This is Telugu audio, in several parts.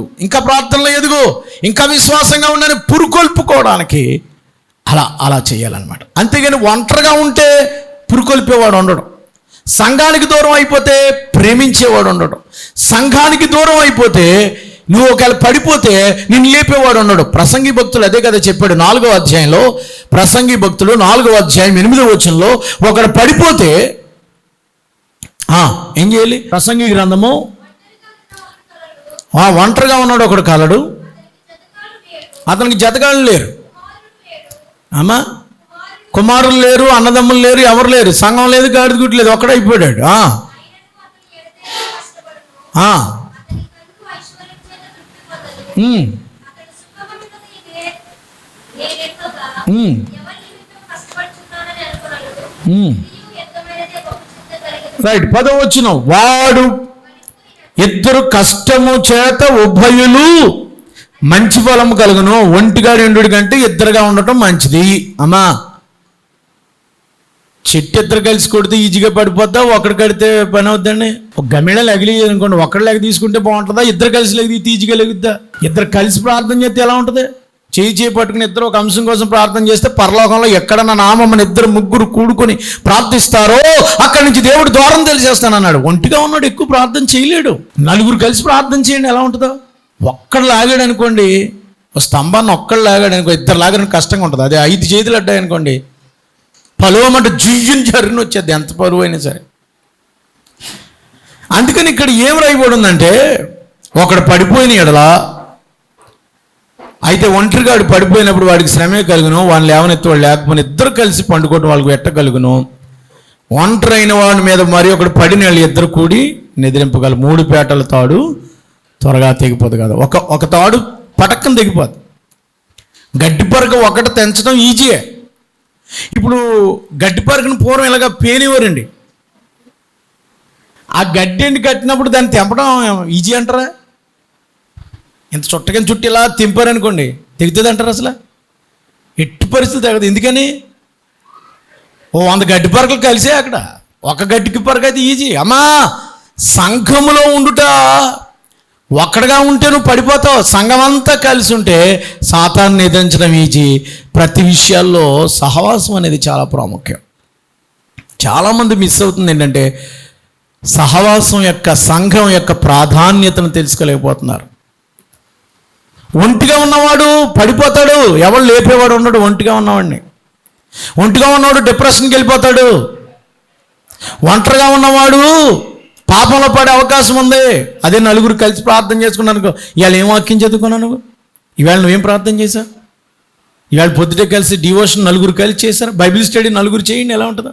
ఇంకా ఇంకా ప్రార్థనలో ఎదుగు. ఇంకా విశ్వాసంగా ఉండని పురుకొల్పుకోవడానికి అలా అలా చేయాలన్నమాట. అంతేగాని ఒంటరిగా ఉంటే పురుకొల్పేవాడు ఉండడు. సంఘానికి దూరం అయిపోతే ప్రేమించేవాడు ఉండడు. సంఘానికి దూరం అయిపోతే నువ్వు ఒకవేళ పడిపోతే నిన్ను లేపేవాడు ఉన్నాడు ప్రసంగి భక్తులు అదే కదా చెప్పాడు నాలుగో అధ్యాయంలో. ప్రసంగి భక్తులు నాలుగో అధ్యాయం ఎనిమిదో వచనంలో ఒకడు పడిపోతే ఆ, ఏం చేయాలి? ప్రసంగి గ్రంథము ఆ, ఒంటరిగా ఉన్నాడు ఒకడు కలడు. అతనికి జతగాళ్ళు లేరు. అమ్మా కుమారులు లేరు అన్నదమ్ములు లేరు ఎవరు లేరు. సంఘం లేదు గాడిద గుడ్డు లేదు ఒక్కడైపోయాడు రైట్ పదవ వచ్చిన. వాడు ఇద్దరు కష్టము చేత ఉభయులు మంచి ఫలము కలుగును. ఒంటిగా రెండు కంటే ఇద్దరుగా ఉండటం మంచిది. అమ్మా. చెట్టు ఇద్దరు కలిసి కొడితే ఈజీగా పడిపోద్దా? ఒకటి కడితే పని అవుద్దండి. ఒక గమిళ లగిలి అనుకోండి. ఒకటి లెగ తీసుకుంటే బాగుంటుందా? ఇద్దరు కలిసి లెగితే ఈజీగా లెగుద్దా? ఇద్దరు కలిసి ప్రార్థన చేస్తే ఎలా ఉంటుంది? చేయి చేయి పట్టుకుని ఇద్దరు ఒక అంశం కోసం ప్రార్థన చేస్తే పరలోకంలో ఎక్కడ నా నామమ్మని ఇద్దరు ముగ్గురు కూడుకొని ప్రార్థిస్తారో అక్కడి నుంచి దేవుడు దూరం తెలిసేస్తానన్నాడు. ఒంటిగా ఉన్నాడు ఎక్కువ ప్రార్థన చేయలేడు. నలుగురు కలిసి ప్రార్థన చేయండి ఎలా ఉంటుందో? ఒక్కడు లాగాడు అనుకోండి స్తంభాన్ని ఒక్కడు లాగాడు అనుకో ఇద్దరు లాగడానికి కష్టంగా ఉంటుంది. అదే ఐదు చేతులు అడ్డాయి అనుకోండి పలువమంట జుయ్యుని జరిగిన వచ్చేది ఎంత పరువు అయినా సరే. అందుకని ఇక్కడ ఏం రాయబడి ఉందంటే ఒకడు పడిపోయిన ఎడలా అయితే ఒంటరిగాడు పడిపోయినప్పుడు వాడికి శ్రమే కలుగును వాళ్ళు లేవనెత్తి వాళ్ళు లేకపోయినా ఇద్దరు కలిసి పండుకోవటం వాళ్ళకి ఎట్టగలుగును ఒంటరైన ఒంటరి అయిన వాడి మీద మరి ఒకడు పడిన వాళ్ళు ఇద్దరు కూడి నిద్రింపగల మూడు పేటల తాడు త్వరగా తెగిపోదు కదా. ఒక ఒక తాడు పటక్కన తెగిపోదు. గడ్డి పరక ఒకటి తెంచడం ఈజీయే ఇప్పుడు గడ్డి పరకను పూర్వం ఇలాగా పేనివ్వరండి ఆ గడ్డి ఎండి కట్టినప్పుడు దాన్ని తెంపడం ఈజీ అంటారా? ఇంత చుట్టకని చుట్టి ఇలా తెంపారనుకోండి తెగుతుంది అంటారు అసలు? ఎట్టి పరిస్థితి తగ్గదు ఎందుకని? ఓ వంద గడ్డి పరకలు కలిసే అక్కడ. ఒక గడ్డికి పరక అయితే ఈజీ. అమ్మా సంఘములో ఉండుట. ఒక్కడగా ఉంటే నువ్వు పడిపోతావు. సంఘం అంతా కలిసి ఉంటే సాతాన్ని ఎదిరించడం ఈజీ. ప్రతి విషయాల్లో సహవాసం అనేది చాలా ప్రాముఖ్యం. చాలామంది మిస్ అవుతుంది ఏంటంటే సహవాసం యొక్క సంఘం యొక్క ప్రాధాన్యతను తెలుసుకోలేకపోతున్నారు. ఒంటిగా ఉన్నవాడు పడిపోతాడు. ఎవడు లేపేవాడు ఉన్నాడు ఒంటిగా ఉన్నవాడిని. ఒంటిగా ఉన్నవాడు డిప్రెషన్కి వెళ్ళిపోతాడు. ఒంటరిగా ఉన్నవాడు పాపంలో పడే అవకాశం ఉంది. అదే నలుగురు కలిసి ప్రార్థన చేసుకున్నాను ఇవాళ ఏం వాక్యం చదువుకున్నావు నువ్వు? ఇవాళ నువ్వేం ప్రార్థన చేశావు? ఇవాళ పొద్దుటే కలిసి డివోషన్ నలుగురు కలిసి చేశారు. బైబిల్ స్టడీ నలుగురు చేయండి ఎలా ఉంటుందో?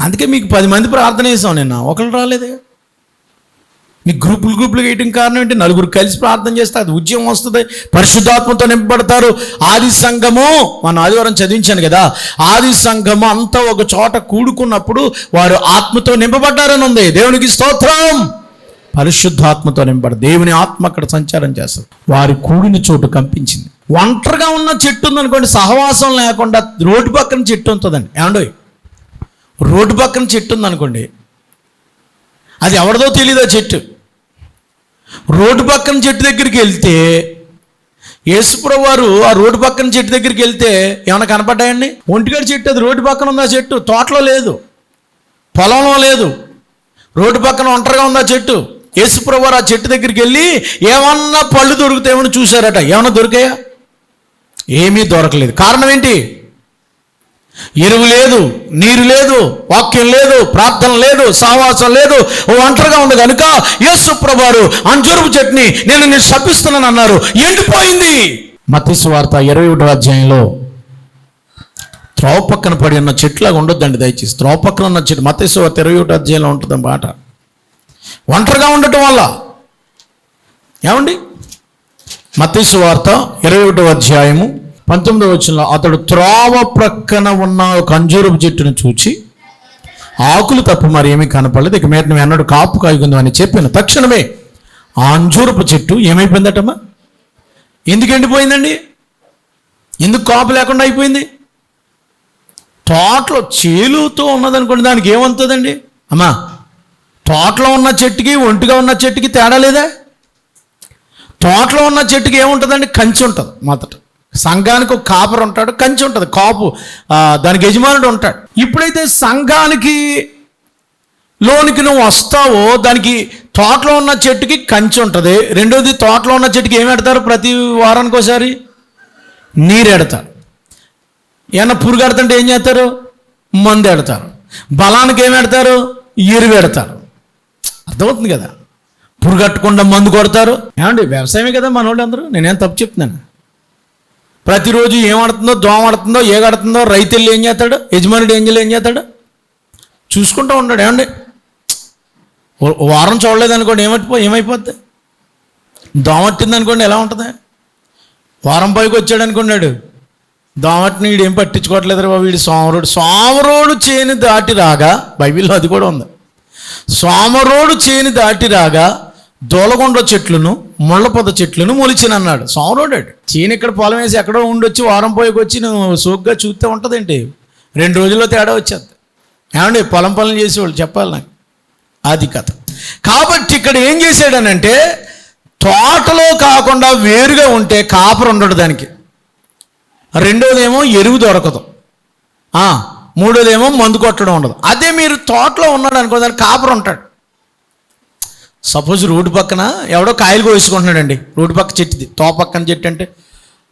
అందుకే మీకు పది మంది ప్రార్థన చేసాం నిన్న. ఒకళ్ళు రాలేదే? మీ గ్రూపులు గ్రూపులు వేయటం కారణం ఏంటి? నలుగురు కలిసి ప్రార్థన చేస్తే అది ఉద్యమం వస్తుంది. పరిశుద్ధాత్మతో నింపబడతారు. ఆది సంఘము మన ఆదివారం చదివించాను కదా ఆది సంఘము అంతా ఒక చోట కూడుకున్నప్పుడు వారు ఆత్మతో నింపబడ్డారని ఉంది. దేవునికి స్తోత్రం. పరిశుద్ధాత్మతో నింపబడ దేవుని ఆత్మ అక్కడ సంచారం చేస్తారు వారి కూడిన చోటు కంపించింది. ఒంటరిగా ఉన్న చెట్టు ఉందనుకోండి సహవాసం లేకుండా రోడ్డు పక్కన చెట్టు ఉంటుందండి. ఏమండోయ్ రోడ్డు పక్కన చెట్టు ఉందనుకోండి అది ఎవరిదో తెలియదు ఆ చెట్టు. రోడ్డు పక్కన చెట్టు దగ్గరికి వెళ్తే యేసుప్రభు వారు ఆ రోడ్డు పక్కన చెట్టు దగ్గరికి వెళ్తే ఏమైనా కనపడ్డాయండి? ఒంటిగడి చెట్టు అది రోడ్డు పక్కన ఉందా చెట్టు? తోటలో లేదు. పొలంలో లేదు. రోడ్డు పక్కన ఒంటరిగా ఉందా చెట్టు? యేసుప్రభు వారు ఆ చెట్టు దగ్గరికి వెళ్ళి ఏమన్నా పళ్ళు దొరుకుతాయేమని చూశారట. ఏమన్నా దొరికాయా? ఏమీ దొరకలేదు. కారణం ఏంటి? ఎరువు లేదు నీరు లేదు వాక్యం లేదు ప్రార్థన లేదు సహవాసం లేదు ఓ ఒంటరిగా ఉంది కనుక యేసు ప్రభారు అంజూరుపు చట్నీ నేను నేను శపిస్తున్నాను అన్నారు. ఎండిపోయింది. మతీసు వార్త ఇరవై ఒకటో అధ్యాయంలో త్రోవ పక్కన పడి ఉన్న చెట్లాగా ఉండొద్దండి దయచేసి. త్రోవ పక్కన ఉన్న చెట్టు మతీసు వార్త ఇరవై ఒకటో అధ్యాయంలో ఉంటుంది మాట. ఒంటరిగా ఉండటం వల్ల. ఏమండి? మతీసు వార్త ఇరవై ఒకటో అధ్యాయము పంతొమ్మిదవ వచనంలో అతడు త్రోవ ప్రక్కన ఉన్న ఒక అంజూరపు చెట్టును చూచి ఆకులు తప్ప మరి ఏమీ కనపడలేదు. ఇక మీద నువ్వు అన్నాడు కాపు కాయకుందో అని చెప్పాను. తక్షణమే ఆ అంజూరపు చెట్టు ఏమైపోయిందటమ్మా? ఎందుకు ఎండిపోయిందండి? ఎందుకు కాపు లేకుండా అయిపోయింది? తోటలో చేలుతో ఉన్నదనుకోండి దానికి ఏమవుతుందండి? అమ్మా తోటలో ఉన్న చెట్టుకి ఒంటిగా ఉన్న చెట్టుకి తేడా లేదా? తోటలో ఉన్న చెట్టుకి ఏముంటుందండి? కంచి ఉంటుంది మొదట సంఘానికి ఒక కాపర్ ఉంటాడు కంచి ఉంటుంది కాపు దానికి యజమానుడు ఉంటాడు. ఇప్పుడైతే సంఘానికి లోనికి నువ్వు వస్తావో దానికి తోటలో ఉన్న చెట్టుకి కంచి ఉంటుంది. రెండోది తోటలో ఉన్న చెట్టుకి ఏమి పెడతారు ప్రతి వారానికి ఒకసారి నీరు ఎడతారు. ఏమన్నా పురుగు ఎడతంటే ఏం చేస్తారు? మందు ఎడతారు. బలానికి ఏం పెడతారు ఎరువు పెడతారు అర్థమవుతుంది కదా? పురుగట్టకుండా మందు కొడతారు. ఏమండి వ్యవసాయమే కదా మన వాళ్ళు అందరూ? నేనేం తప్పు చెప్తున్నాను? ప్రతిరోజు ఏం దోమడుతుందో దోమ ఆడుతుందో ఏం చేస్తాడు? యజమానుడు ఏం ఏం చేస్తాడు? చూసుకుంటూ ఉంటాడు. ఏమండి? వారం చూడలేదు అనుకోండి ఏమట్టిపో ఏమైపోద్ది? దోమట్టింది అనుకోండి ఎలా ఉంటుంది? వారం పైకి వచ్చాడు అనుకున్నాడు దోమట్ని వీడు ఏం పట్టించుకోవట్లేదు బాబు వీడు సోమరోడు. సోమరోడు చేని దాటి రాగా బైబిల్లో అది కూడా ఉంది. సోమరోడు చేని దాటి రాగా దోలగొండ చెట్లను ముళ్ళపొద చెట్లను మొలిచినన్నాడు. సోమరోడాడు చేను ఇక్కడ పొలం వేసి ఎక్కడో ఉండొచ్చి వారం పోయికి వచ్చి నువ్వు సోగ్గా చూస్తే ఉంటుందేంటి? రెండు రోజుల్లో తేడా వచ్చేది. ఏమండి పొలం పనులు చేసేవాళ్ళు చెప్పాలి నాకు. అది కథ. కాబట్టి ఇక్కడ ఏం చేశాడనంటే తోటలో కాకుండా వేరుగా ఉంటే కాపరు ఉండడు దానికి. రెండోదేమో ఎరువు దొరకదు. మూడోదేమో మందు కొట్టడం ఉండదు. అదే మీరు తోటలో ఉన్నాడు అనుకో దానికి కాపరు ఉంటాడు. సపోజ్ రోడ్డు పక్కన ఎవడో కాయలు కోసుకుంటున్నాడండి. రోడ్డు పక్క చెట్టుది. తో పక్కన చెట్టు అంటే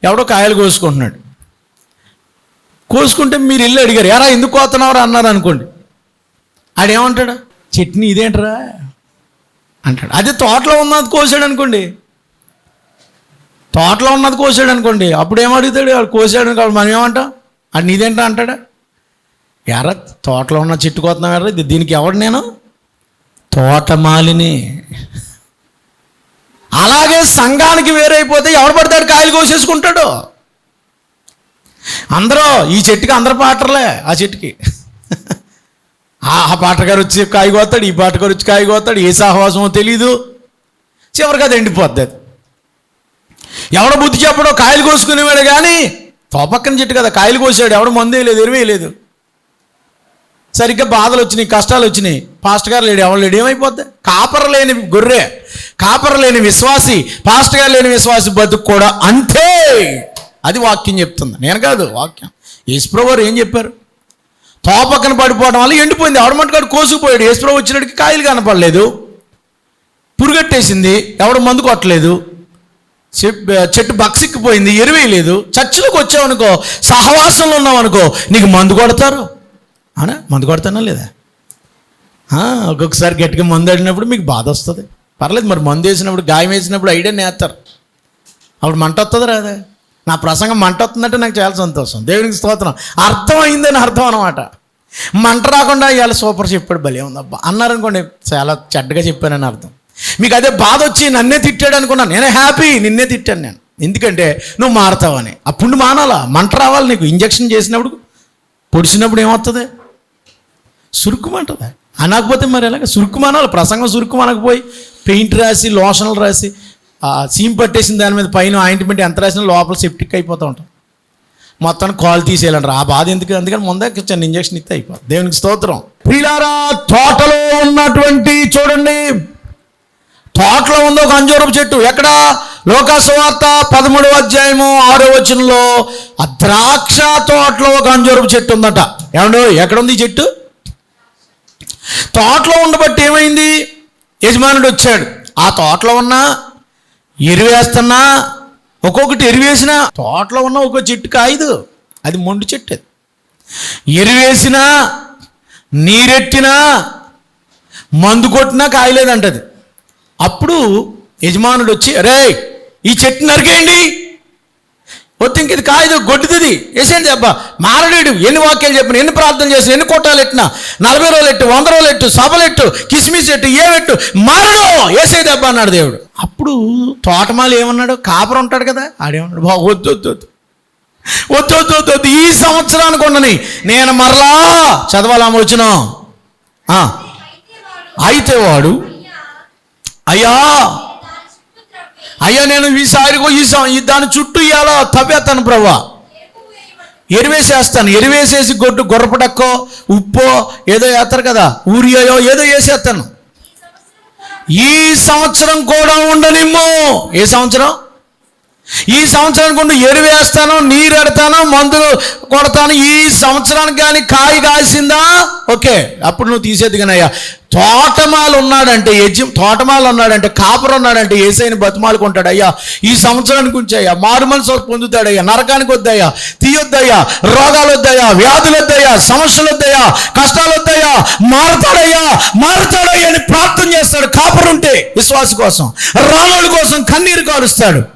ఎవడో కాయలు కోసుకుంటున్నాడు. కోసుకుంటే మీరు ఇల్లు అడిగారు ఎరా ఎందుకు కోతున్నావు అన్నారు అనుకోండి. ఆడేమంటాడు చట్నీ ఇదేంటరా? అంటాడు. అదే తోటలో ఉన్నది కోసాడు అనుకోండి. తోటలో ఉన్నది కోసాడు అనుకోండి. అప్పుడు ఏమడుగుతాడు వాడు కోసాడు అనుకో మనం ఏమంటాం అది నీదేంటా అంటాడా. ఎరా తోటలో ఉన్న చెట్టు కోతున్నాం ఎరా దీనికి ఎవడు నేను? తోటమాలిని. అలాగే సంఘానికి వేరైపోతే ఎవడు పడతాడు? కాయలు కోసేసుకుంటాడు. అందరూ ఈ చెట్టుకి అందరు పాటర్లే ఆ చెట్టుకి. ఆ పాటగారు వచ్చి కాయ కోస్తాడు ఈ పాటగారు వచ్చి కాయ కోస్తాడు ఏ సహవాసమో తెలీదు. చివరికి అది ఎండిపోద్ది అది. ఎవడ బుద్ధి చెప్పడో కాయలు కోసుకునేవాడు కానీ తోపక్కన చెట్టు కదా కాయలు కోసాడు ఎవడ మందే లేదు ఎరువేయలేదు సరిగ్గా బాధలు వచ్చినాయి కష్టాలు వచ్చినాయి. పాస్టర్ గారు లేడు ఎవరు లేడు? ఏమైపోద్ది? కాపర లేని గొర్రె కాపర లేని విశ్వాసి పాస్టర్ గారు లేని విశ్వాసి బతుకు కూడా అంతే. అది వాక్యం చెప్తుంది. నేను కాదు వాక్యం. యేసుప్రభు ఏం చెప్పారు? తోపక్కన పడిపోవడం వల్ల ఎండిపోయింది. ఎవడ మట్టుకాడు కోసుకుపోయాడు? యేసుప్రభు వచ్చినడికి కాయలు కనపడలేదు. పురుగట్టేసింది. ఎవడు మందు కొట్టలేదు. చెట్టు బక్సిక్కిపోయింది. ఎరువేయలేదు. చర్చిలోకి వచ్చావనుకో సహవాసంలో ఉన్నావనుకో నీకు మందు కొడతారు. అవునా? మందు కొడతానా లేదా? ఒక్కొక్కసారి గట్టిగా మందు ఆడినప్పుడు మీకు బాధ వస్తుంది. పర్లేదు మరి మందు వేసినప్పుడు గాయం వేసినప్పుడు ఐడియా నేస్తారు అప్పుడు మంట వస్తుంది రాదా? నా ప్రసంగం మంట వస్తుందంటే నాకు చాలా సంతోషం. దేవునికి స్తోత్రం. అర్థమైందని అర్థం అనమాట మంట రాకుండా ఇవాళ సూపర్ చెప్పాడు భలే ఉందబ్బా. అన్నారనుకోండి చాలా చెడ్డగా చెప్పానని అర్థం. మీకు అదే బాధ వచ్చి నన్నే తిట్టాడు అనుకున్నాను. నేనే హ్యాపీ నిన్నే తిట్టాను నేను. ఎందుకంటే నువ్వు మారతావని. అప్పుడు నువ్వు మానాలా? మంట రావాలి నీకు. ఇంజక్షన్ చేసినప్పుడు పొడిచినప్పుడు ఏమవుతుంది సురుకుమంటది? అనకపోతే మరి ఎలాగ? సురుకుమానాలి ప్రసంగం సురుకుమనకపోయి పెయింట్ రాసి లోషన్లు రాసి ఆ సీమ్ పట్టేసిన దాని మీద పైన ఆయింట్మెంట్ ఎంత రాసినా లోపల సెప్టిక్ అయిపోతూ ఉంటాం. మొత్తం కాల్ తీసేయాలంటారు. ఆ బాధ ఎందుకు? అందుకని ముందే చిన్న ఇంజక్షన్ ఇస్తే అయిపోతుంది దేవునికి స్తోత్రం. ప్రియులారా తోటలో ఉన్నటువంటి చూడండి తోటలో ఉంది ఒక అంజూరపు చెట్టు. ఎక్కడ? లోకాసువార్త పదమూడవ అధ్యాయము ఆరో వచనంలో ఆ ద్రాక్ష తోటలో ఒక అంజూరపు చెట్టు ఉందట. ఏమండో ఎక్కడ ఉంది ఈ చెట్టు? తోటలో ఉండబట్టి ఏమైంది? యజమానుడు వచ్చాడు. ఆ తోటలో ఉన్న ఎరువేస్తున్నా ఒక్కొక్కటి ఎరువేసినా తోటలో ఉన్న ఒక్కో చెట్టు కాయదు. అది మొండు చెట్టు అది. ఎరువేసినా నీరెట్టినా మందు కొట్టినా కాయలేదంటది. అప్పుడు యజమానుడు వచ్చి అరే ఈ చెట్టు నరికేయండి. వద్దు ఇది కాయదు గొడ్డుది వేసేయండి అబ్బా? మారడేడు ఎన్ని వాక్యాలు చెప్పిన ఎన్ని ప్రార్థన చేసిన ఎన్ని కొట్టాలు ఎట్టినా నలభై రోజులు ఎట్టు వంద రోజులు ఎట్టు సభలు ఎట్టు కిస్మిస్ ఎట్టు ఏవెట్టు మారడు! వేసేది అబ్బా? అన్నాడు దేవుడు. అప్పుడు తోటమాలు ఏమన్నాడు? కాపరు ఉంటాడు కదా ఆడేమన్నాడు? బా వద్దు వద్దు వద్దు. వద్దు వద్దు వద్దు వద్దు. ఈ సంవత్సరానికి ఉండని. నేను మరలా చదవాలమ్మ వచ్చిన? అయితే వాడు అయ్యా! అయ్యా నేను ఈసారి ఈ దాని చుట్టూ ఇవ్వాలా తవ్వేస్తాను ప్రభా ఎరివేసేస్తాను. ఎరివేసేసి గొడ్డు గొర్రపడక్కో ఉప్పో ఏదో వేస్తారు కదా ఊరియో ఏదో వేసేస్తాను. ఈ సంవత్సరం కూడా ఉండనిమ్ము. ఏ సంవత్సరం? ఈ సంవత్సరానికి ఉండి ఎరువు వేస్తాను నీరు ఎడతాను మందులు కొడతాను. ఈ సంవత్సరానికి కానీ కాయ కాసిందా ఓకే. అప్పుడు నువ్వు తీసేది కానయ్యా తోటమాలు ఉన్నాడంటే యజ్ఞ తోటమాలు ఉన్నాడంటే కాపురం ఉన్నాడంటే ఏసైని బతుమాలు కొంటాడు అయ్యా. ఈ సంవత్సరానికి ఉంచాయ్యా మారు మనసు పొందుతాడయ్యా నరకానికి వద్దయ్యా. తీయొద్దయ్యా. రోగాలు వద్దయ్యా. వ్యాధులు వద్దయ్యా. సమస్యలు వద్దయ్యా. కష్టాలు వద్దయ్యా. మారుతాడయ్యా. మారుతాడయ్యా అని ప్రార్థన చేస్తాడు. కాపురం ఉంటే విశ్వాస కోసం రాళ్ళ కోసం కన్నీరు కారుస్తాడు.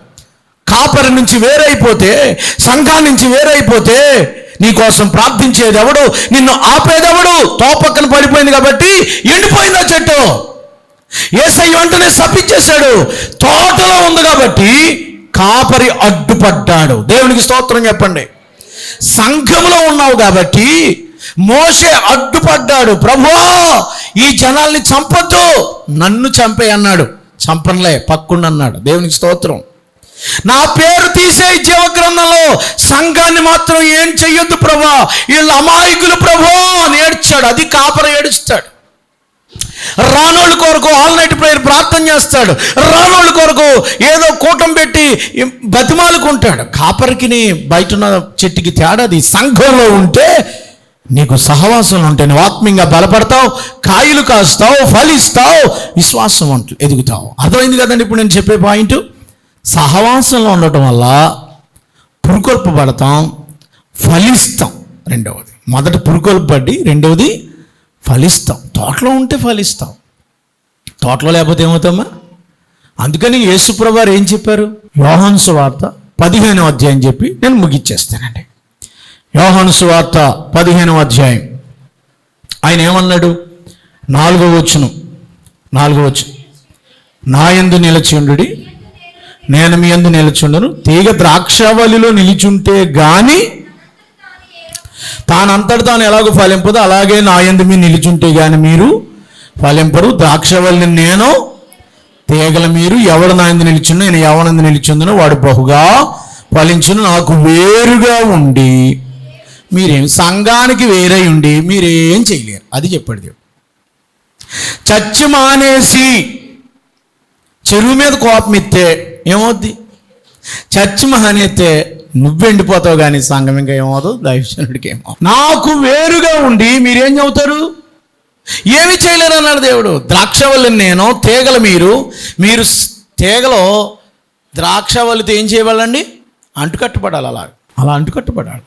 కాపరి నుంచి వేరైపోతే సంఘం నుంచి వేరైపోతే నీ కోసం ప్రార్థించేదెవడు? నిన్ను ఆపేదెవడు? తోపక్కన పడిపోయింది కాబట్టి ఎండిపోయిందా చెట్టు. ఏసై వెంటనే సప్పించేశాడు తోటలో ఉంది కాబట్టి కాపరి అడ్డుపడ్డాడు. దేవునికి స్తోత్రం చెప్పండి. సంఘంలో ఉన్నావు కాబట్టి మోసే అడ్డుపడ్డాడు. ప్రభువా ఈ జనాల్ని చంపద్దు. నన్ను చంపే అన్నాడు చంపనలే పక్కుండన్నాడు. దేవునికి స్తోత్రం. నా పేరు తీసే జీవ గ్రంథంలో సంఘాన్ని మాత్రం ఏం చెయ్యొద్దు ప్రభా. వీళ్ళు అమాయకులు ప్రభో అని ఏడ్చాడు. అది కాపర ఏడుస్తాడు. రానోళ్ళ కొరకు ఆల్ నైట్ ప్రేయర్ ప్రార్థన చేస్తాడు. రానోళ్ళ కొరకు ఏదో కూటం పెట్టి బతిమాలుకుంటాడు. కాపరికిని బయట ఉన్న చెట్టుకి తేడాది సంఘంలో ఉంటే నీకు సహవాసం ఉంటే నువ్వు ఆత్మీయంగా బలపడతావు కాయలు కాస్తావు ఫలిస్తావు విశ్వాసం అంటూ ఎదుగుతావు. అర్థమైంది కదండి ఇప్పుడు నేను చెప్పే పాయింట్? సహవాసంలో ఉండటం వల్ల పురుకొల్పబడతాం ఫలిస్తాం రెండవది. మొదట పురుకొల్పబడి రెండవది ఫలిస్తాం. తోటలో ఉంటే ఫలిస్తాం. తోటలో లేకపోతే ఏమవుతామా? అందుకని యేసుప్రభు ఏం చెప్పారు? యోహాను వార్త పదిహేను అధ్యాయం చెప్పి నేను ముగిచ్చేస్తానండి. యోహాను వార్త పదిహేనవ అధ్యాయం. ఆయన ఏమన్నాడు? నాలుగో వచ్చును నాలుగో వచ్చు నా యందు ఉండు నేను మీ అందు నిలుచుండను. తీగ ద్రాక్షావళిలో నిలిచుంటే గాని తానంతట తాను ఎలాగో ఫలింపదో. అలాగే నా యందు మీరు నిలిచుంటే గాని మీరు ఫలింపరు. ద్రాక్షవల్లిని నేను తీగల మీరు ఎవడు నా ఎందు నిలిచిందో నేను ఎవనందు నిలిచిందో వాడు బహుగా ఫలించును. నాకు వేరుగా ఉండి మీరేం సంఘానికి వేరై ఉండి మీరేం చేయలేరు. అది చెప్పాడు దేవుడు. చచ్చి మానేసి చెరువు మీద కోపం ఎత్తే ఏమవుద్ది? చచ్చి మానేస్తే నువ్వెండిపోతావు కానీ సంఘం ఇంకా ఏమవుతుంది దైవజనుడికి ఏమో నాకు వేరుగా ఉండి మీరేం చెబుతారు ఏమి చేయలేరు అన్నాడు దేవుడు. ద్రాక్షవల్లి నేను తీగలు మీరు. మీరు స్- తీగలో ద్రాక్షవల్లితో ఏం చేయవాలండి అంటుకట్టుపడాలి అలా అలా అంటుకట్టుపడాలి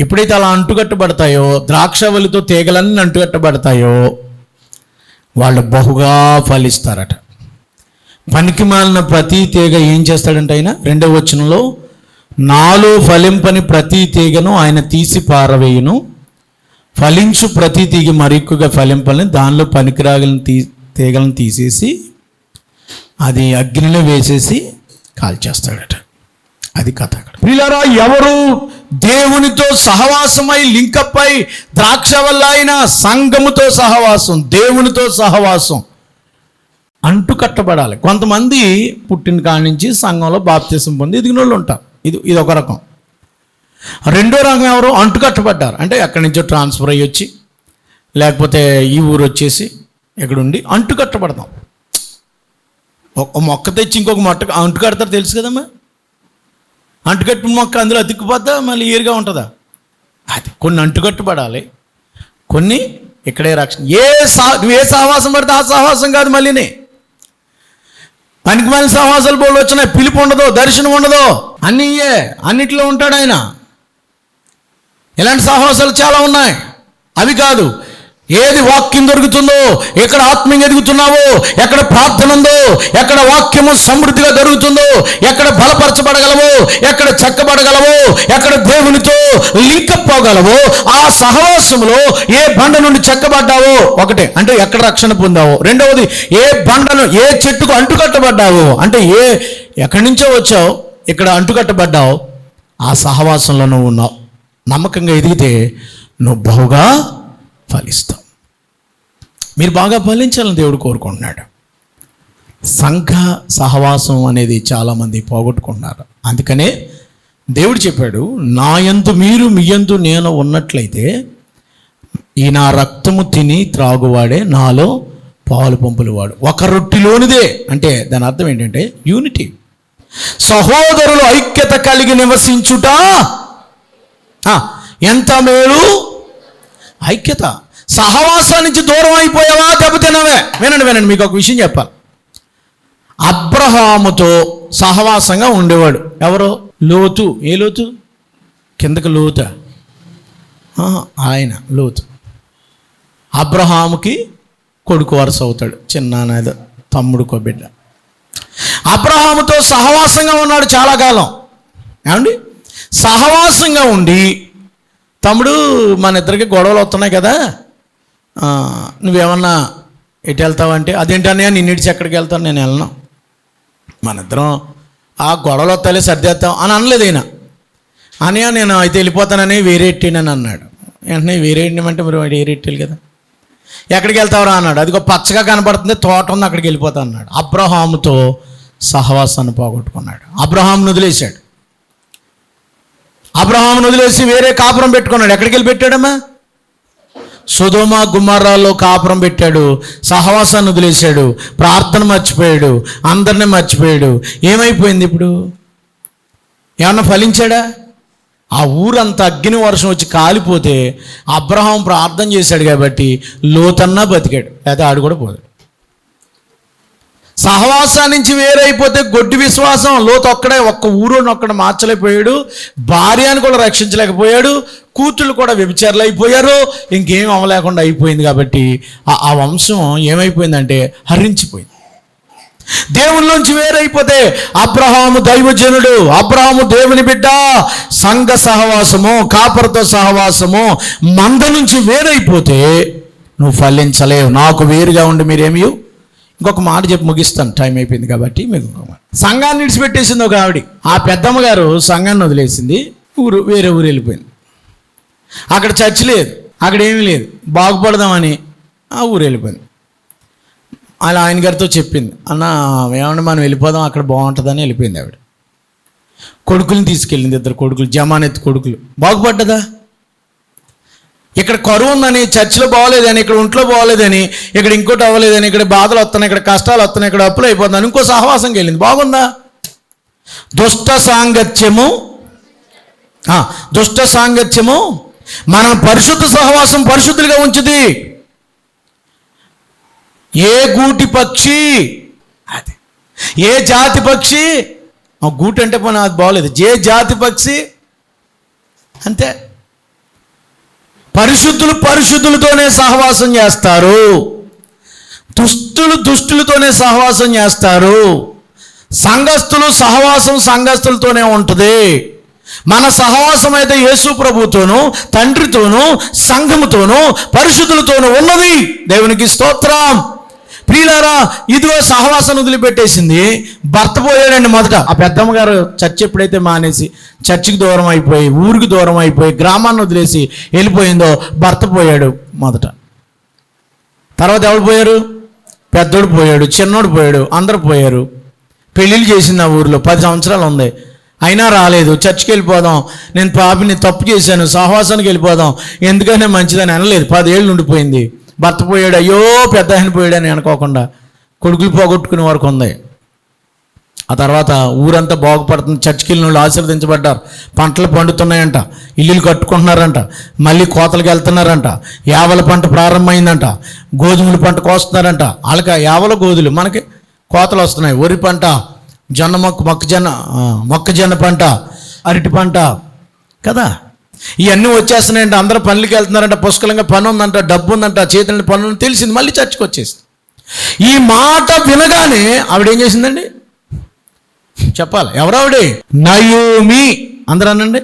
ఎప్పుడైతే అలా అంటుకట్టుబడతాయో ద్రాక్షవల్లితో తీగలన్నీ అంటుకట్టబడతాయో వాళ్ళు బహుగా ఫలిస్తారట. పనికి మాలిన ప్రతి తీగ ఏం చేస్తాడంటే ఆయన రెండవ వచనంలో నాలో ఫలింపని ప్రతి తీగను ఆయన తీసి పారవేయును. ఫలించు ప్రతి తీగ మరెక్కువగా ఫలింపని దానిలో పనికిరాగలను తీ తీగలను తీసేసి అది అగ్నిలో వేసేసి కాల్చేస్తాడట. అది కథ అక్కడ. పిల్లరా ఎవరు దేవునితో సహవాసమై లింకప్ అయి ద్రాక్ష వల్ల అయిన సంఘముతో సహవాసం దేవునితో సహవాసం అంటు కట్టబడాలి కొంతమంది పుట్టిన కాడి నుంచి సంఘంలో బాప్తీసం పొంది ఎదిగిన వాళ్ళు ఉంటారు. ఇది ఇది ఒక రకం. రెండో రకం ఎవరు? అంటు కట్టబడ్డారు అంటే ఎక్కడి నుంచో ట్రాన్స్ఫర్ అయ్యి వచ్చి లేకపోతే ఈ ఊరు వచ్చేసి ఎక్కడుండి అంటు కట్టబడతాం ఒక మొక్క తెచ్చి ఇంకొక మొట్ట అంటు కడతారు తెలుసు కదమ్మా? అంటుకట్టిన మొక్క అందులో అతిక్కుపోద్దా? మళ్ళీ ఏరుగా ఉంటుందా? అది కొన్ని అంటుకట్టుబడాలి. కొన్ని ఇక్కడే రక్షణ ఏ సా నువ్వు ఏ సహవాసం పడితే ఆ సహవాసం కాదు మళ్ళీనే. పనికి మళ్ళీ సహవాసాలు బోళ్ళు వచ్చినాయి. పిలుపు ఉండదు దర్శనం ఉండదు అన్నీ ఇయే అన్నిట్లో ఉంటాడు ఆయన. ఇలాంటి సహవాసాలు చాలా ఉన్నాయి. అవి కాదు ఏది వాక్యం దొరుకుతుందో ఎక్కడ ఆత్మీయంగా ఎదుగుతున్నావో ఎక్కడ ప్రార్థన ఉందో ఎక్కడ వాక్యము సమృద్ధిగా దొరుకుతుందో ఎక్కడ బలపరచబడగలవో ఎక్కడ చెక్కబడగలవో ఎక్కడ దేవునితో లీకపోగలవో ఆ సహవాసంలో ఏ బండ నుండి చెక్కబడ్డావో ఒకటే. అంటే ఎక్కడ రక్షణ పొందావో. రెండవది ఏ బండను ఏ చెట్టుకు అంటుకట్టబడ్డావో. అంటే ఏ ఎక్కడి నుంచో వచ్చావు ఇక్కడ అంటుకట్టబడ్డావు ఆ సహవాసంలో నువ్వు ఉన్నావు. నమ్మకంగా ఎదిగితే నువ్వు బహుగా ఫలిస్తాం. మీరు బాగా ఫలించాలని దేవుడు కోరుకుంటున్నాడు. సంఘ సహవాసం అనేది చాలామంది పోగొట్టుకుంటున్నారు. అందుకనే దేవుడు చెప్పాడు నా యందు మీరు మీ యందు నేను ఉన్నట్లయితే ఈ నా రక్తము తిని త్రాగువాడే నాలో పాలు పంపులు వాడు. ఒక రొట్టిలోనిదే. అంటే దాని అర్థం ఏంటంటే యూనిటీ. సహోదరులు ఐక్యత కలిగి నివసించుట. ఎంత మేలు? ఐక్యత. సహవాసం నుంచి దూరం అయిపోయావా దెబ్బతిన్నావే వినండి వినండి మీకు ఒక విషయం చెప్పాలి. అబ్రహాముతో సహవాసంగా ఉండేవాడు. ఎవరు? లోతు. ఏ లోతు? కిందకి లోత. ఆయన లోతు. అబ్రహాముకి కొడుకు వరుస అవుతాడు. చిన్న తమ్ముడుకో బిడ్డ అబ్రహాముతో సహవాసంగా ఉన్నాడు చాలా కాలం. ఏమండి? సహవాసంగా ఉండి తమ్ముడు మన ఇద్దరికి గొడవలు వస్తున్నాయి కదా. నువ్వేమన్నా ఎటు వెళ్తావంటే అదేంటన్నయ్య నిన్ను ఇడిచి ఎక్కడికి వెళ్తాను నేను వెళ్ళను. మన ఇద్దరం ఆ గొడవలు వస్తాలే సర్దేస్తాం అని అనలేదు ఈయన. అనయ్య నేను అయితే వెళ్ళిపోతానని వేరే ఎట్టినని అన్నాడు. వెంటనే వేరే ఎట్టమంటే మరి వాడు వేరే ఎట్టాలి కదా. ఎక్కడికి వెళ్తావురా అన్నాడు. అదిగో పచ్చగా కనబడుతుంది తోట ఉంది అక్కడికి వెళ్ళిపోతా అన్నాడు. అబ్రహాముతో సహవాసాన్ని పోగొట్టుకున్నాడు. అబ్రహాంను వదిలేశాడు. అబ్రహాంను వదిలేసి వేరే కాపురం పెట్టుకున్నాడు. ఎక్కడికి వెళ్ళి పెట్టాడమ్మా? సుధోమ గుమ్మారాల్లో కాపురం పెట్టాడు. సహవాసాన్ని వదిలేశాడు. ప్రార్థన మర్చిపోయాడు. అందరిని మర్చిపోయాడు. ఏమైపోయింది ఇప్పుడు? ఏమన్నా ఫలించాడా? ఆ ఊరంతా అగ్ని వర్షం వచ్చి కాలిపోతే అబ్రహాం ప్రార్థన చేశాడు కాబట్టి లోతన్నా బతికాడు. లేదా ఆడు కూడా పోదు. సహవాసానికి నుంచి వేరైపోతే గొడ్డి విశ్వాసం. లోతు ఒక్కడే ఒక్క ఊరోని ఒక్కడ మార్చలేకపోయాడు. భార్యను కూడా రక్షించలేకపోయాడు. కూతుళ్ళు కూడా వ్యభిచారులు అయిపోయారు ఇంకేం అవ్వలేకుండా అయిపోయింది కాబట్టి ఆ- వంశం ఏమైపోయిందంటే హరించిపోయింది. దేవుళ్ళలోంచి వేరైపోతే అబ్రహాము దైవజనుడు అబ్రహాము దేవుని బిడ్డ సంఘ సహవాసము కాపరతో సహవాసము మంద నుంచి వేరైపోతే నువ్వు ఫలించలేవు. నాకు వేరుగా ఉండి మీరేమీ ఇంకొక మాట చెప్పి ముగిస్తాను. టైం అయిపోయింది కాబట్టి మీకు సంఘాన్ని విడిచిపెట్టేసింది ఒక ఆవిడ. ఆ పెద్దమ్మ గారు సంఘాన్ని వదిలేసింది. ఊరు వేరే ఊరు వెళ్ళిపోయింది. అక్కడ చర్చ్ లేదు. అక్కడ ఏమీ లేదు. బాగుపడదామని ఆ ఊరు వెళ్ళిపోయింది. అలా ఆయన గారితో చెప్పింది. అన్న ఏమన్నా మనం వెళ్ళిపోదాం. అక్కడ బాగుంటుందని వెళ్ళిపోయింది ఆవిడ. కొడుకుని తీసుకెళ్ళింది ఇద్దరు కొడుకులు. జమానెత్తి కొడుకులు. బాగుపడ్డదా? ఇక్కడ కరువు ఉందని చర్చిలో బాగోలేదని ఇక్కడ ఒంట్లో బాగోలేదని ఇక్కడ ఇంకోటి అవ్వలేదని ఇక్కడ బాధలు వస్తున్నాయి ఇక్కడ కష్టాలు వస్తున్నాయి ఇక్కడ అప్పులు అయిపోతున్నాయి ఇంకో సహవాసంకి వెళ్ళింది. బాగుందా? దుష్ట సాంగత్యము దుష్ట సాంగత్యము మనం పరిశుద్ధ సహవాసం పరిశుద్ధులుగా ఉంచుది. ఏ గూటి పక్షి? అది. ఏ జాతి పక్షి? ఆ గూటి అంటే పోనీ అది బాగోలేదు. ఏ జాతి పక్షి? అంతే. పరిశుద్ధులు పరిశుద్ధులతోనే సహవాసం చేస్తారు. దుస్తులు దుష్టులతోనే సహవాసం చేస్తారు. సంఘస్థులు సహవాసం సంఘస్థులతోనే ఉంటుంది. మన సహవాసం అయితే యేసు ప్రభుతోనూ తండ్రితోనూ సంఘముతోనూ పరిశుద్ధులతోనూ ఉన్నది. దేవునికి స్తోత్రం. ప్రియులారా ఇదిగో సహవాసం వదిలిపెట్టేసింది. భర్త పోయాడండి మొదట. ఆ పెద్దమ్మ గారు చర్చ్ ఎప్పుడైతే మానేసి చర్చికి దూరం అయిపోయి ఊరికి దూరం అయిపోయి గ్రామాన్ని వదిలేసి వెళ్ళిపోయిందో భర్త పోయాడు మొదట. తర్వాత ఎవరు పోయారు? పెద్దోడు పోయాడు చిన్నోడు పోయాడు అందరు పోయారు. పెళ్ళిళ్ళు చేసింది ఆ ఊరిలో పది సంవత్సరాలు ఉంది. అయినా రాలేదు. చర్చికి వెళ్ళిపోదాం. నేను పాపిని తప్పు చేశాను సహవాసానికి వెళ్ళిపోదాం. ఎందుకనే మంచిదని అనలేదు. పదేళ్ళు ఉండిపోయింది. భర్త పోయాడు అయ్యో పెద్ద ఆయన పోయాడని అనుకోకుండా కొడుకులు పోగొట్టుకునే వరకు ఉంది. ఆ తర్వాత ఊరంతా బాగుపడుతుంది చర్చికి వెళ్ళిన వాళ్ళు ఆశీర్వదించబడ్డారు. పంటలు పండుతున్నాయంట ఇల్లులు కట్టుకుంటున్నారంట మళ్ళీ కోతలకు వెళ్తున్నారంట యావల పంట ప్రారంభమైందంట గోధుమల పంట కోస్తున్నారంట. వాళ్ళకి యావల గోధులు మనకి కోతలు వస్తున్నాయి. వరి పంట జొన్న మొక్క మొక్కజొన్న మొక్కజొన్న పంట అరటి పంట కదా? ఇవన్నీ వచ్చేస్తున్నాయంటే అందరూ పనులకి వెళ్తున్నారంట పుష్కలంగా పని ఉందంట డబ్బు ఉందంట చేతులంటే పనులు తెలిసింది మళ్ళీ చర్చకు వచ్చేసింది. ఈ మాట వినగానే ఆవిడ ఏం చేసిందండి? చెప్పాలి. ఎవరావిడే? నయోమి. అందరూ అనండి.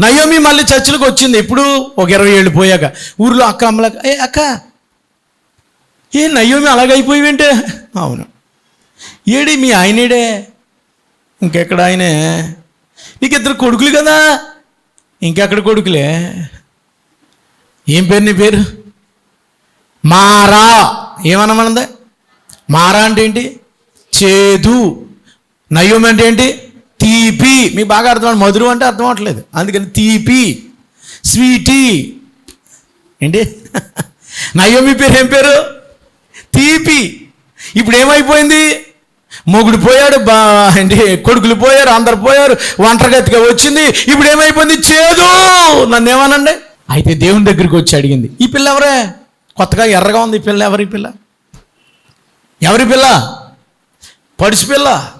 నయోమి మళ్ళీ చర్చిలకు వచ్చింది. ఇప్పుడు ఒక ఇరవై ఏళ్ళు పోయాక. ఊర్లో అక్క అమ్మలక ఏ అక్క ఏ నయోమి అలాగైపోయివేంటే? అవును. ఏడి మీ ఆయనేడే? ఇంకెక్కడ ఆయనే? నీకు ఇద్దరు కొడుకులు కదా? ఇంకెక్కడ కొడుకులే? ఏం పేరు నీ పేరు? మారా. ఏమన్నమన్నది మారా అంటే ఏంటి? చేదు. నయ్యం అంటే ఏంటి? తీపి. మీకు బాగా అర్థం మధురం అంటే అర్థం అవట్లేదు. అందుకని తీపి. స్వీటీ. ఏంటి? నయోమి పేరు ఏం పేరు? తీపి. ఇప్పుడు ఏమైపోయింది మొగుడు పోయాడు బా ఏంటి కొడుకులు పోయారు అందరు పోయారు ఒంటరిగతిగా వచ్చింది. ఇప్పుడు ఏమైపోయింది? చేదు! నన్ను ఏమనండి అయితే దేవుని దగ్గరికి వచ్చి అడిగింది ఈ పిల్ల ఎవరే? కొత్తగా ఎర్రగా ఉంది ఈ పిల్ల ఎవరి పిల్ల? ఎవరి పిల్ల? పడిసి పిల్ల?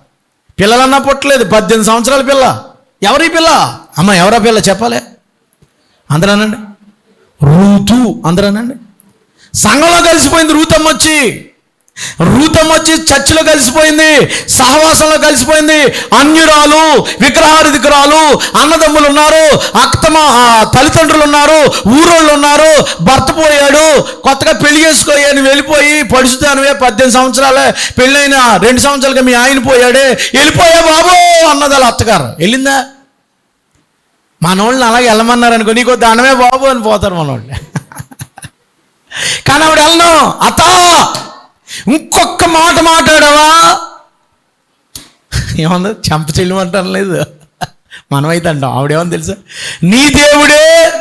పిల్లలన్నా పుట్టలేదు పద్దెనిమిది సంవత్సరాల పిల్ల. ఎవరి పిల్ల? అమ్మ ఎవరా పిల్ల? చెప్పాలి. అందరనండి. రూతు అందరనండి. సంఘంలో కలిసిపోయింది రూతమ్మ వచ్చి. రూతమ్మ వచ్చి చర్చిలో కలిసిపోయింది సహవాసంలో కలిసిపోయింది. అన్యురాలు విగ్రహారాధికురాలు అన్నదమ్ములు ఉన్నారు అక్తమ తల్లిదండ్రులు ఉన్నారు ఊరోళ్ళు ఉన్నారు. భర్త పోయాడు కొత్తగా పెళ్ళి చేసుకోయని వెళ్ళిపోయి పడుచుదానివే పద్దెనిమిది సంవత్సరాలే. పెళ్ళైన రెండు సంవత్సరాలుగా మీ ఆయన పోయాడే. వెళ్ళిపోయా బాబు అన్నది అత్తగారు. వెళ్ళిందా? మనోళ్ళని అలాగే వెళ్ళమన్నారు అనుకో నీకు దానమే బాబు అని పోతారు మనోళ్ళు. కానీ ఆవిడ వెళ్ళను. అత్త! ఇంకొక మాట మాట్లాడావా? ఏమన్నా చెంప చెల్లిమంటాం లేదు. మనమైతే అంటాం ఆవిడేమని తెలుసా? నీ దేవుడే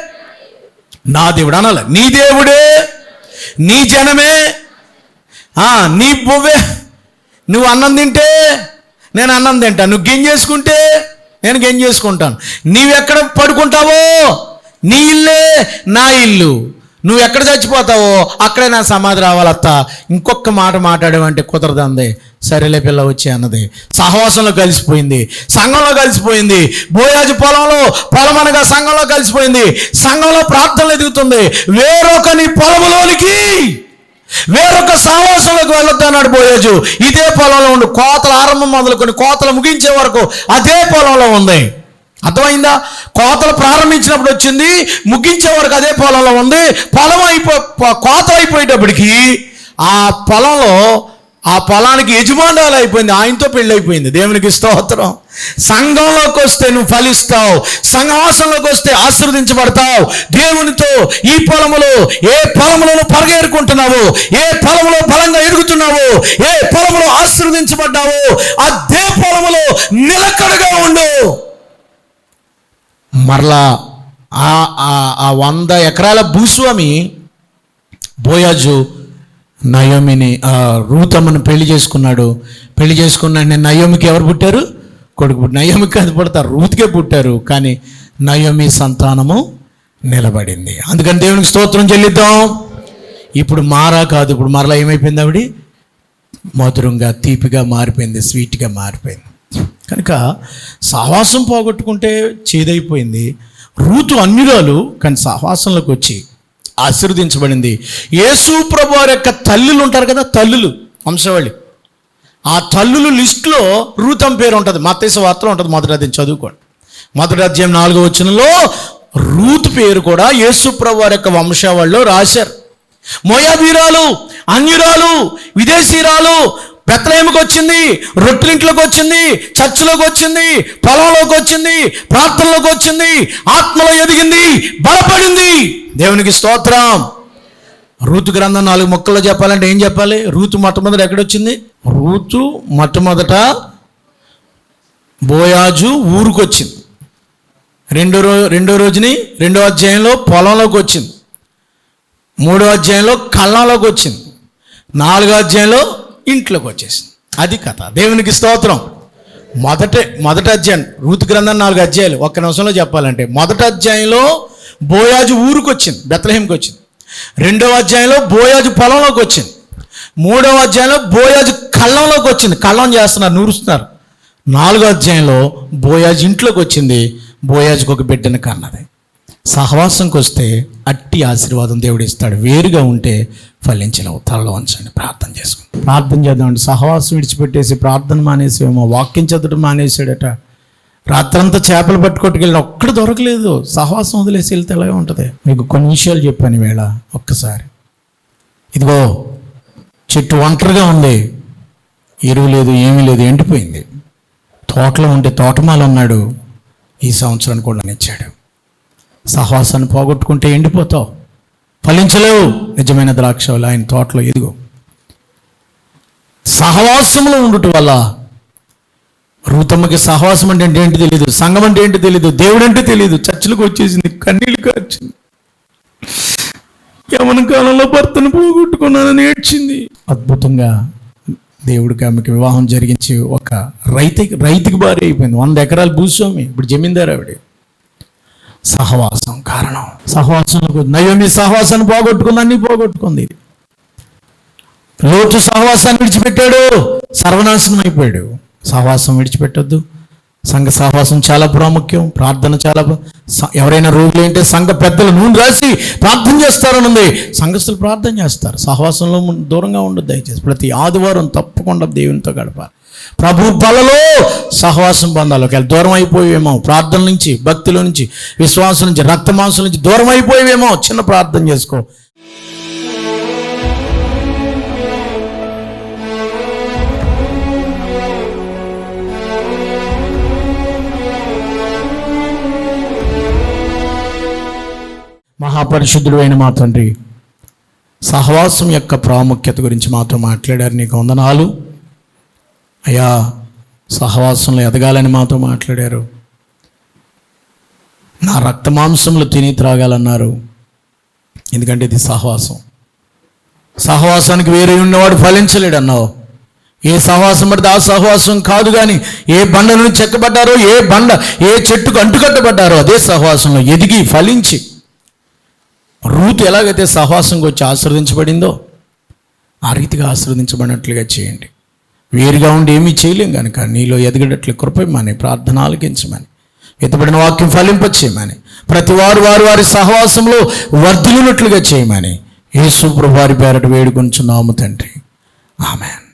నా దేవుడు అనాలి. నీ దేవుడే నీ జనమే ఆ, నీ పువ్వే. నువ్వు అన్నం తింటే నేను అన్నం తింటాను నువ్వు గిన్ చేసుకుంటే నేను గిన్ చేసుకుంటాను. నీవెక్కడ పడుకుంటావో? నీ ఇల్లే నా ఇల్లు. నువ్వు ఎక్కడ చచ్చిపోతావో అక్కడే నా సమాధి రావాలత్త. ఇంకొక మాట మాట్లాడేవంటే కుదరదంది. సరేలే పిల్ల వచ్చి అన్నది. సహవాసంలో కలిసిపోయింది. సంఘంలో కలిసిపోయింది. బోయాజు పొలంలో పొలం అనగా సంఘంలో కలిసిపోయింది. సంఘంలో ప్రార్థనలు ఎదుగుతుంది. వేరొకని పొలంలోనికి వేరొక సహవాసంలోకి వెళ్ళొద్దన్నాడు బోయాజు. ఇదే పొలంలో ఉండు. కోతల ఆరంభం మొదలుకొని కోతలు ముగించే వరకు అదే పొలంలో ఉంది. అర్థమైందా? కోతలు ప్రారంభించినప్పుడు వచ్చింది ముగించే వరకు అదే పొలంలో ఉంది. పొలం అయిపో కోత కోతలు అయిపోయేటప్పటికి ఆ పొలంలో ఆ పొలానికి యజమానురాలు అయిపోయింది ఆయనతో పెళ్ళి అయిపోయింది. దేవునికి స్తోత్రం. సంఘంలోకి వస్తే నువ్వు ఫలిస్తావు. సంఘవాసంలోకి వస్తే ఆశీర్వదించబడతావు. దేవునితో ఈ పొలములో ఏ పొలములో పరగేరుకుంటున్నావు ఏ పొలములో బలంగా ఎదుగుతున్నావు ఏ పొలములో ఆశీర్వదించబడ్డావు అదే పొలములో నిలకడగా ఉండు. మరలా ఆ వంద ఎకరాల భూస్వామి బోయాజు నయోమిని రూతమ్మను పెళ్ళి చేసుకున్నాడు. పెళ్ళి చేసుకున్నాడు నేను నయోమికి ఎవరు పుట్టారు? కొడుకు పుట్టి నయోమికి అది పుడతారు. రూత్కే పుట్టారు. కానీ నయోమి సంతానము నిలబడింది. అందుకని దేవునికి స్తోత్రం చెల్లిద్దాం. ఇప్పుడు మారా కాదు. ఇప్పుడు మరలా ఏమైపోయింది ఆవిడ? మధురంగా తీపిగా మారిపోయింది. స్వీట్గా మారిపోయింది. కనుక సహవాసం పోగొట్టుకుంటే చేదైపోయింది. రూతు అన్యురాలు కానీ సహవాసంలోకి వచ్చి ఆశీర్వదించబడింది. యేసు ప్రభు వారి యొక్క తల్లులు ఉంటారు కదా తల్లులు వంశవాళి. ఆ తల్లులు లిస్టులో రూతం పేరు ఉంటుంది. మత్తేస వార్తలో ఉంటుంది మొదటి అధ్యాయం చదువుకోండి. మొదటి అధ్యాయం నాలుగో వచనంలో రూత్ పేరు కూడా యేసు ప్రభు వారి యొక్క వంశావళిలో రాశారు. మోయాబీరాలు అన్యురాలు విదేశీరాలు బెత్తలేముకి వచ్చింది రొట్టెలింట్లోకి వచ్చింది చర్చిలోకి వచ్చింది పొలంలోకి వచ్చింది ప్రార్థనలోకి వచ్చింది ఆత్మలో ఎదిగింది బలపడింది. దేవునికి స్తోత్రం. రూతు గ్రంథం నాలుగు మొక్కల్లో చెప్పాలంటే ఏం చెప్పాలి? రూతు మొట్టమొదట ఎక్కడొచ్చింది? రూతు మొట్టమొదట బోయాజు ఊరుకొచ్చింది. వచ్చింది రెండో రో రెండో రోజుని రెండో అధ్యాయంలో పొలంలోకి వచ్చింది. మూడో అధ్యాయంలో కళ్ళంలోకి వచ్చింది. నాలుగో అధ్యాయంలో ఇంట్లోకి వచ్చేసింది. అది కథ. దేవునికి స్తోత్రం. మొదట మొదటి అధ్యాయం రూతు గ్రంథం నాలుగు అధ్యాయాలు. ఒక్క నిమిషంలో చెప్పాలంటే మొదటి అధ్యాయంలో బోయాజు ఊరికి వచ్చింది బెత్తలహేమ్కి వచ్చింది. రెండవ అధ్యాయంలో బోయాజు పొలంలోకి వచ్చింది. మూడవ అధ్యాయంలో బోయాజు కళ్ళంలోకి వచ్చింది. కళ్ళం చేస్తున్నారు నూరుస్తున్నారు. నాలుగో అధ్యాయంలో బోయాజు ఇంట్లోకి వచ్చింది. బోయాజుకు ఒక బిడ్డను కన్నది. సహవాసంకి వస్తే అట్టి ఆశీర్వాదం దేవుడు ఇస్తాడు వేరుగా ఉంటే ఫలించలేవు. తలలో ఉంచండి ప్రార్థన చేసుకుని ప్రార్థన చేద్దామండి సహవాసం విడిచిపెట్టేసి ప్రార్థన మానేసేమో వాక్యం చదవడం మానేసాడట రాత్రంతా చేపలు పట్టుకొట్టుకెళ్ళిన ఒక్కడు దొరకలేదు. సహవాసం వదిలేసి వెళ్తే ఎలాగే ఉంటుంది? మీకు కొన్ని విషయాలు చెప్పాను వేళ ఒక్కసారి. ఇదిగో చెట్టు ఒంటరిగా ఉంది. ఎరువు లేదు ఏమీ లేదు ఎండిపోయింది. తోటలో ఉంటే తోటమాల ఉన్నాడు ఈ సంవత్సరాన్ని కూడా ఇచ్చాడు. సహవాసాన్ని పోగొట్టుకుంటే ఎండిపోతావు. ఫలించలేవు. నిజమైన ద్రాక్షలు ఆయన తోటలో ఎదుగు సహవాసంలో ఉండుట వల్ల రూతమ్మకి సహవాసం అంటే ఏంటి తెలియదు సంఘం అంటే ఏంటి తెలియదు దేవుడు అంటే తెలియదు చర్చిలకు వచ్చేసింది కన్నీళ్ళు కార్చింది. యమన కాలంలో భర్తను పోగొట్టుకున్నానని ఏడ్చింది. అద్భుతంగా దేవుడికి ఆమెకి వివాహం జరిగించి ఒక రైతు రైతుకి భార్య అయిపోయింది. వంద ఎకరాలు భూస్వామి ఇప్పుడు జమీందారు ఆవిడ. సహవాసం కారణం. సహవాసంలో నయోమి సహవాసాన్ని పోగొట్టుకుంది అన్ని పోగొట్టుకుంది లోతు సహవాసాన్ని విడిచిపెట్టాడు సర్వనాశనం అయిపోయాడు. సహవాసం విడిచిపెట్టొద్దు. సంఘ సహవాసం చాలా ప్రాముఖ్యం ప్రార్థన చాలా ఎవరైనా రోగులు ఏంటంటే సంఘ పెద్దలు నూనె రాసి ప్రార్థన చేస్తారని ఉంది సంఘస్థులు ప్రార్థన చేస్తారు. సహవాసంలో దూరంగా ఉండదు దయచేసి. ప్రతి ఆదివారం తప్పకుండా దేవునితో గడపాలి. ప్రభు బలలో సహవాసం పొందాలి ఒకవేళ దూరం అయిపోయేమో ప్రార్థన నుంచి భక్తిలో నుంచి విశ్వాసం నుంచి రక్తమాంసం నుంచి దూరం అయిపోయేమో చిన్న ప్రార్థన చేసుకో. మహాపరిశుద్ధుడు అయిన మా తండ్రి సహవాసం యొక్క ప్రాముఖ్యత గురించి మాతో మాట్లాడారు. నీకు వందనాలు. అయ్యా సహవాసంలో ఎదగాలని మాతో మాట్లాడారు. నా రక్త మాంసములు తిని త్రాగాలన్నారు. ఎందుకంటే ఇది సహవాసం. సహవాసానికి వేరే ఉన్నవాడు ఫలించలేడు అన్నావు ఏ సహవాసం పడితే ఆ సహవాసం కాదు కానీ ఏ బండ నుండి చెక్కబడ్డారో ఏ బండ ఏ చెట్టుకు అంటుకట్టబడ్డారో అదే సహవాసంలో ఎదిగి ఫలించి. రూతు ఎలాగైతే సహవాసంకి వచ్చి ఆశీర్వదించబడిందో ఆ రీతిగా ఆశీర్వదించబడినట్లుగా చేయండి. వేరుగా ఉండి ఏమీ చేయలేం కనుక నీలో ఎదగడట్లు కృపమని ప్రార్థన ఆలకించమని ఎత్తబడిన వాక్యం ఫలింపచేయమని ప్రతి వారు వారి వారి సహవాసంలో వర్ధిల్లినట్లుగా చేయమని యేసు ప్రభు వారి పేరట వేడుకొంచున్నాము తండ్రి. ఆమెన్.